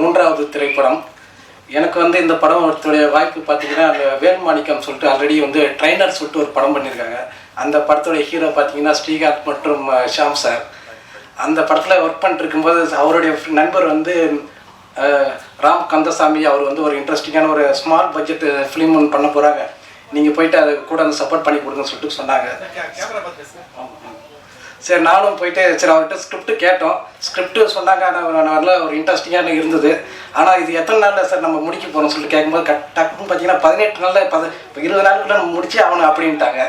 மூன்றாவது திரைப்படம். எனக்கு வந்து இந்த படத்துடைய வாய்ப்பு பார்த்தீங்கன்னா அந்த வேல்மாணிக்கம் சொல்லிட்டு ஆல்ரெடி வந்து ட்ரைனர் சொல்லிட்டு ஒரு படம் பண்ணியிருக்காங்க அந்த படத்துடைய ஹீரோ பார்த்தீங்கன்னா ஸ்ரீகாந்த் மற்றும் ஷாம் சார் அந்த படத்தில் ஒர்க் பண்ணிட்டு இருக்கும்போது அவருடைய நண்பர் வந்து ராம் கந்தசாமி அவர் வந்து ஒரு இன்ட்ரெஸ்டிங்கான ஒரு ஸ்மால் பட்ஜெட் ஃபிலிம் ஒன்று பண்ண போகிறாங்க நீங்கள் போயிட்டு அது கூட அந்த சப்போர்ட் பண்ணி கொடுங்கன்னு சொல்லிட்டு சொன்னாங்க. சரி நானும் போயிட்டு சரி அவர்கிட்ட ஸ்கிரிப்ட் கேட்டோம். ஸ்கிரிப்ட் சொன்னாங்க ஆனால் நல்ல ஒரு இன்ட்ரெஸ்டிங்காக இருந்தது. ஆனால் இது எத்தனை நாளில் சார் நம்ம முடிக்க போகிறோம் சொல்லி கேட்கும்போது கட் டக்குன்னு பார்த்தீங்கன்னா பதினெட்டு நாளில் பத இப்போ இருபது நாளுக்குள்ள நம்ம முடிச்சு ஆகணும் அப்படின்ட்டாங்க.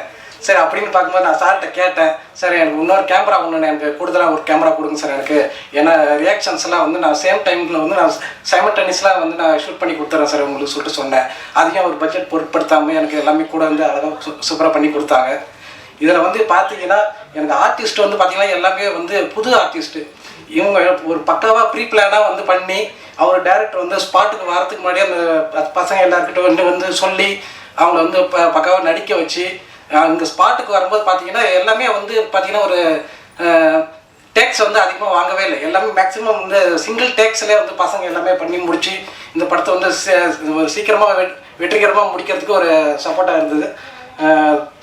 சரி அப்படின்னு பார்க்கும்போது நான் சார்கிட்ட கேட்டேன். சார் எனக்கு இன்னொரு கேமரா ஒன்று எனக்கு கூடுதலாக ஒரு கேமரா கொடுங்க சார் எனக்கு. ஏன்னா ரியாக்ஷன்ஸ்லாம் வந்து நான் சேம் டைமில் வந்து நான் சைமல்டனிஸ்லாம் வந்து நான் ஷூட் பண்ணி கொடுத்துறேன் சார் உங்களுக்கு சொல்லிட்டு சொன்னேன். அதையும் ஒரு பட்ஜெட் பொருட்படுத்தாமல் எனக்கு எல்லாமே கூட வந்து அழகாக சூப்பராக பண்ணி கொடுத்தாங்க. இதில் வந்து பார்த்தீங்கன்னா எனக்கு ஆர்டிஸ்ட் வந்து பார்த்தீங்கன்னா எல்லாமே வந்து புது ஆர்டிஸ்ட்டு இவங்க ஒரு பக்காவாக ப்ரீ பிளானாக வந்து பண்ணி அவர் டேரக்டர் வந்து ஸ்பாட்டுக்கு வரத்துக்கு முன்னாடி அந்த பசங்க எல்லாருக்கிட்ட வந்து வந்து சொல்லி அவங்கள வந்து ப பக்காவாக நடிக்க வச்சு அங்கே ஸ்பாட்டுக்கு வரும்போது பார்த்தீங்கன்னா எல்லாமே வந்து பார்த்தீங்கன்னா ஒரு டேக்ஸ் வந்து அதிகமாக வாங்கவே இல்லை. எல்லாமே மேக்ஸிமம் வந்து சிங்கிள் டேக்ஸ்லேயே வந்து பசங்க எல்லாமே பண்ணி முடித்து இந்த படத்தை வந்து ஒரு சீக்கிரமாக வெ வெற்றிகரமாக முடிக்கிறதுக்கு ஒரு சப்போர்ட்டாக இருந்தது.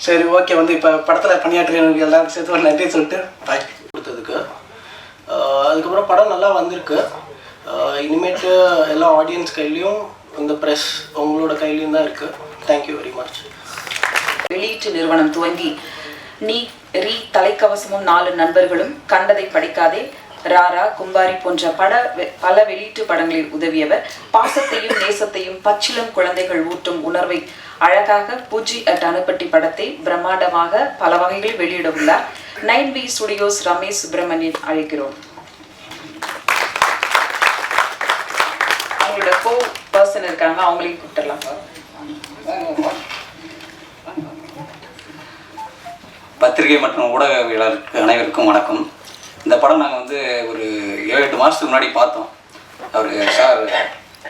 சரி ஓகே வந்து இப்போ படத்தில் பணியாற்றியவங்களுக்கு எல்லாருக்கும் சேர்த்து ஒரு நன்றி சொல்லிட்டு பாய் கொடுத்ததுக்கு. அதுக்கப்புறம் படம் நல்லா வந்திருக்கு. இனிமேட்டு எல்லா ஆடியன்ஸ் கையிலையும் இந்த ப்ரெஸ் உங்களோட கையிலையும் தான் இருக்குது தேங்க்யூ வெரி மச் வெளியீட்டு நிறுவனம் துவங்கி நீ ரீ தலைக்கவசமும் நாலு நண்பர்களும் கண்டதை படிக்காதே. ராரா கும்பாரி போன்ற பட வெ- பல வெளியீட்டு படங்களில் உதவியவர். பாசத்தையும் நேசத்தையும் பச்சிலம் குழந்தைகள் ஊட்டும் உணர்வை அழகாக பூஜி அட் அணுப்பட்டி படத்தை பிரம்மாண்டமாக பல வகைகளில் வெளியிட உள்ளார் nine B studios Ramesh Subramanian அழைக்கிறோம். அவங்களோட கோ பர்சன் இருக்காங்க அவங்களையும் கூப்பிடலாம் பத்திரிகை மற்றும் ஊடகவியலாளருக்கு அனைவருக்கும் வணக்கம். இந்த படம் நாங்கள் வந்து ஒரு ஏழு எட்டு மாதத்துக்கு முன்னாடி பார்த்தோம். அவர் சார்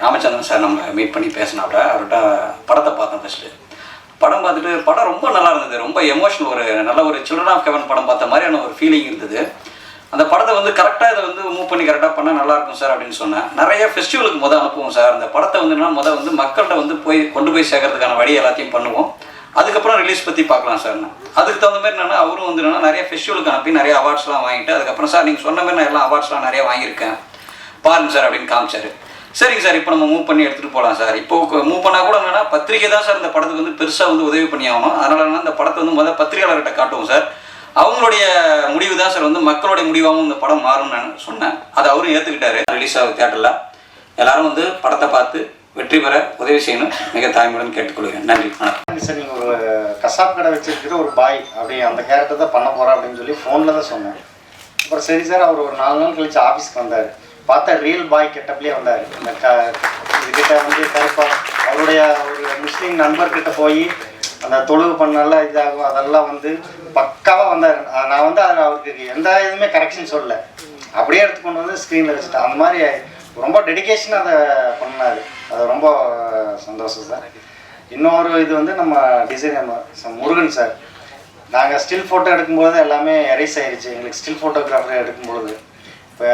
ராமச்சந்திரன் சார் நம்ம மீட் பண்ணி பேசினாப்ல. அவர்கிட்ட படத்தை பார்த்தோம் ஃபஸ்ட்டு படம் பார்த்துட்டு படம் ரொம்ப நல்லா இருந்தது. ரொம்ப எமோஷனல் ஒரு நல்ல ஒரு சில்ட்ரன் ஆஃப் ஹெவன் படம் பார்த்த மாதிரியான ஒரு ஃபீலிங் இருந்தது. அந்த படத்தை வந்து கரெக்டாக இதை வந்து மூவ் பண்ணி கரெக்டாக பண்ணால் நல்லா இருக்கும் சார் அப்படின்னு சொன்னேன். நிறைய ஃபெஸ்டிவலுக்கு மொதல் அனுப்புவோம் சார். அந்த படத்தை வந்து என்ன வந்து மக்கள்கிட்ட வந்து போய் கொண்டு போய் சேர்க்கறதுக்கான வழி எல்லாத்தையும் பண்ணுவோம். அதுக்கப்புறம் ரிலீஸ் பற்றி பார்க்கலாம் சார் அதுக்கு தகுந்த மாதிரி என்னென்னா அவரும் வந்து என்னன்னா நிறைய ஃபெஸ்டிவலுக்கு அனுப்பி நிறைய அவார்ட்ஸ்லாம் வாங்கிட்டு அதுக்கப்புறம் சார் நீங்கள் சொன்ன மாதிரி நான் எல்லாம் அவார்ட்ஸ்லாம் நிறைய வாங்கியிருக்கேன். பாருங்க சார் அப்படின்னு காமிச்சார். சரிங்க சார் இப்போ நம்ம மூவ் பண்ணி எடுத்துகிட்டு போகலாம் சார் இப்போ மூவ் பண்ணால் கூட என்னன்னா பத்திரிக்கை தான் சார் இந்த படத்துக்கு வந்து பெருசாக வந்து உதவி பண்ணி ஆகணும். அதனால என்ன இந்த படத்தை வந்து முதல்ல பத்திரிகையாளர்கிட்ட காட்டுவோம் சார் அவங்களுடைய முடிவு தான் சார் வந்து மக்களுடைய முடிவாகவும் இந்த படம் மாறும்னு நான் சொன்னேன். அதை அவரும் ஏற்றுக்கிட்டாரு ரிலீஸ் ஆகும் தேட்டரில் எல்லாரும் வந்து படத்தை பார்த்து வெற்றி பெற உதவி செய்யணும். மிக தாய்மையுடன் கேட்டுக்கொள்கிறேன். நன்றி. வணக்கம். சார். நீங்கள் ஒரு கசாப் கடை வச்சிருக்கிற ஒரு பாய் அப்படி அந்த கேரக்டர் தான் பண்ண போகிறேன் அப்படின்னு சொல்லி ஃபோனில் தான் சொன்னேன். அப்புறம் சரி சார் அவர் ஒரு நாலு நாள் கழிச்சு ஆஃபீஸ்க்கு வந்தார். பார்த்தா ரியல் பாய் கெட்டப்லேயே வந்தார். இந்த க இதுகிட்ட வந்து கருப்பா அவருடைய ஒரு முஸ்லீம் நண்பர்கிட்ட போய் அந்த தொழுவு பண்ணல இதாகும். அதெல்லாம் வந்து பக்காவாக வந்தார். நான் வந்து அதில் அவருக்கு எந்த இதுவுமே கரெக்ஷன் சொல்லலை. அப்படியே எடுத்து கொண்டு வந்து ஸ்க்ரீனில் வச்சுட்டேன். அந்த மாதிரி ரொம்ப டெடிகேஷனாக அதை பண்ணார். அது ரொம்ப சந்தோஷம் சார். இன்னொரு இது வந்து நம்ம டிசைனர் முருகன் சார். நாங்கள் ஸ்டில் ஃபோட்டோ எடுக்கும்போது எல்லாமே எரேஸ் ஆயிடுச்சு எங்களுக்கு ஸ்டில் ஃபோட்டோகிராஃபர் எடுக்கும்பொழுது இப்போ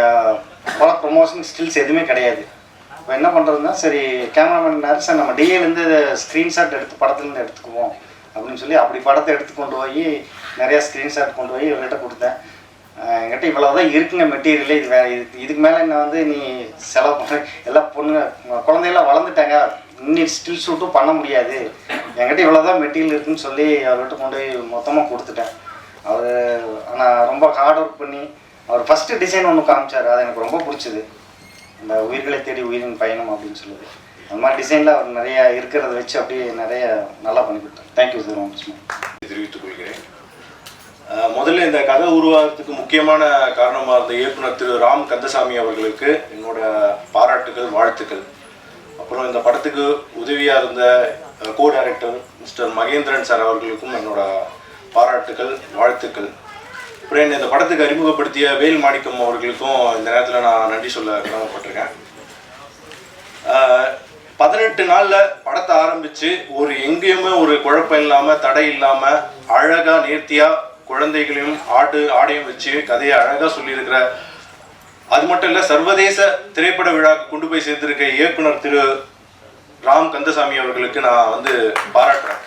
பல ப்ரொமோஷன் ஸ்டில்ஸ் எதுவுமே கிடையாது. இப்போ என்ன பண்ணுறதுன்னா சரி கேமராமேன் சார் நம்ம டிஏலேருந்து ஸ்க்ரீன்ஷாட் எடுத்து படத்துலேருந்து எடுத்துக்குவோம் அப்படின்னு சொல்லி அப்படி படத்தை எடுத்து கொண்டு போய் நிறையா ஸ்க்ரீன்ஷாட் கொண்டு போய் இவர்கிட்ட கொடுத்தேன். என்கிட்ட இவ்வளோதான் இருக்குங்க மெட்டீரியல் இது வேறு இது இதுக்கு மேலே என்ன வந்து நீ செலவு பண்ண எல்லாம் பொண்ணுங்க குழந்தையெல்லாம் வளர்ந்துட்டாங்க. இன்னி ஸ்டில் ஷூட்டும் பண்ண முடியாது. என்கிட்ட இவ்வளோதான் மெட்டீரியல் இருக்குன்னு சொல்லி அவர்கிட்ட கொண்டு போய் மொத்தமாக கொடுத்துட்டேன். அவர் ஆனால் ரொம்ப ஹார்ட் ஒர்க் பண்ணி அவர் ஃபஸ்ட்டு டிசைன் ஒன்று காமிச்சார். அது எனக்கு ரொம்ப பிடிச்சிது. இந்த உயிர்களை தேடி உயிரின் பயணம் அப்படின்னு சொல்லுது. அந்த மாதிரி டிசைனில் அவர் நிறையா இருக்கிறத வச்சு அப்படியே நிறைய நல்லா பண்ணி கொடுத்தார். தேங்க்யூ சார் ரொம்ப தெரிவித்துக் கொள்கிறேன். முதல்ல இந்த கதை உருவாகிறதுக்கு முக்கியமான காரணமாக இருந்த இயக்குனர் திரு ராம் கந்தசாமி அவர்களுக்கு என்னோட பாராட்டுகள் வாழ்த்துக்கள். அப்புறம் இந்த படத்துக்கு உதவியாக இருந்த co director mister Mahendran sir அவர்களுக்கும் என்னோட பாராட்டுகள் வாழ்த்துக்கள். அப்புறம் என்னை இந்த படத்துக்கு அறிமுகப்படுத்திய வேல் மாணிக்கம் அவர்களுக்கும் இந்த நேரத்தில் நான் நன்றி சொல்ல கடமைப்பட்டிருக்கேன். பதினெட்டு நாளில் படத்தை ஆரம்பித்து ஒரு எங்கேயுமே ஒரு குழப்பம் இல்லாமல் தடை இல்லாமல் அழகாக நேர்த்தியாக குழந்தைகளையும் ஆடு ஆடையும் வச்சு கதையை அழகாக சொல்லியிருக்கிற அது மட்டும் இல்லை சர்வதேச திரைப்பட விழாக்கு கொண்டு போய் சேர்த்திருக்க இயக்குனர் திரு ராம் கந்தசாமி அவர்களுக்கு நான் வந்து பாராட்டுறேன்.